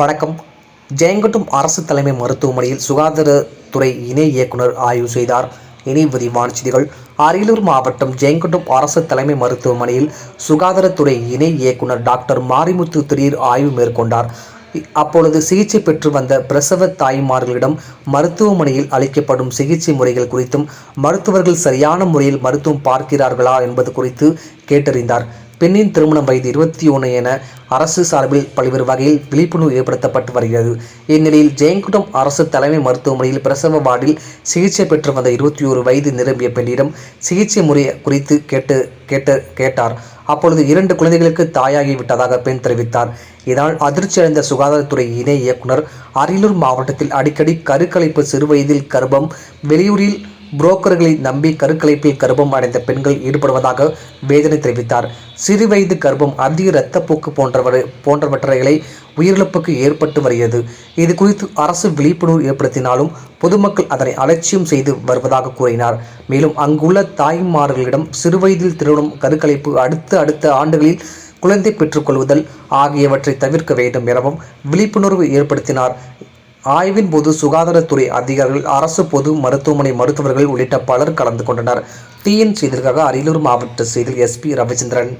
வணக்கம். ஜெயங்கொட்டம் அரசு தலைமை மருத்துவமனையில் சுகாதாரத்துறை இணை இயக்குனர் ஆய்வு செய்தார். இனி விரிவான செய்திகள். அரியலூர் மாவட்டம் ஜெயங்கொட்டம் அரசு தலைமை மருத்துவமனையில் சுகாதாரத்துறை இணை இயக்குனர் டாக்டர் மாரிமுத்து திடீர் ஆய்வு மேற்கொண்டார். அப்பொழுது சிகிச்சை பெற்று வந்த பிரசவ தாய்மார்களிடம் மருத்துவமனையில் அளிக்கப்படும் சிகிச்சை முறைகள் குறித்தும் மருத்துவர்கள் சரியான முறையில் மருத்துவம் பார்க்கிறார்களா என்பது குறித்து கேட்டறிந்தார். பெண்ணின் திருமணம் வயது இருபத்தி ஒன்று என அரசு சார்பில் பல்வேறு வகையில் விழிப்புணர்வு ஏற்படுத்தப்பட்டு வருகிறது. இந்நிலையில் ஜெயங்குடம் அரசு தலைமை மருத்துவமனையில் பிரசவ வார்டில் சிகிச்சை பெற்று வந்த இருபத்தி ஒரு வயது நிரம்பிய பெண்ணிடம் சிகிச்சை முறை குறித்து கேட்டு கேட்டு கேட்டார். அப்பொழுது இரண்டு குழந்தைகளுக்கு தாயாகி விட்டதாக பெண் தெரிவித்தார். இதனால் அதிர்ச்சியடைந்த சுகாதாரத்துறை இணை இயக்குனர் அரியலூர் மாவட்டத்தில் அடிக்கடி கருக்கலைப்பு சிறுவயதில் கர்ப்பம் வெளியூரில் புரோக்கர்களை நம்பி கருக்கலைப்பில் கர்ப்பம் அடைந்த பெண்கள் ஈடுபடுவதாக வேதனை தெரிவித்தார். சிறுவயது கர்ப்பம் அதிக இரத்தப்போக்கு போன்றவரை போன்றவற்றைகளை உயிரிழப்புக்கு ஏற்பட்டு வருகிறது. இது குறித்து அரசு விழிப்புணர்வு ஏற்படுத்தினாலும் பொதுமக்கள் அதனை அலட்சியம் செய்து வருவதாக கூறினார். மேலும் அங்குள்ள தாய்மார்களிடம் சிறுவயதில் திருமணம் கருக்கலைப்பு அடுத்த அடுத்த ஆண்டுகளில் குழந்தை பெற்றுக்கொள்வதல் ஆகியவற்றை தவிர்க்க வேண்டும் எனவும் விழிப்புணர்வு ஏற்படுத்தினார். ஆய்வின் போது சுகாதாரத்துறை அதிகாரிகள் அரசு பொது மருத்துவமனை மருத்துவர்கள் உள்ளிட்ட பலர் கலந்து கொண்டனர். டிஎன் செய்திற்காக அரியலூர் மாவட்ட செய்தியில் எஸ்பி ரவிச்சந்திரன்.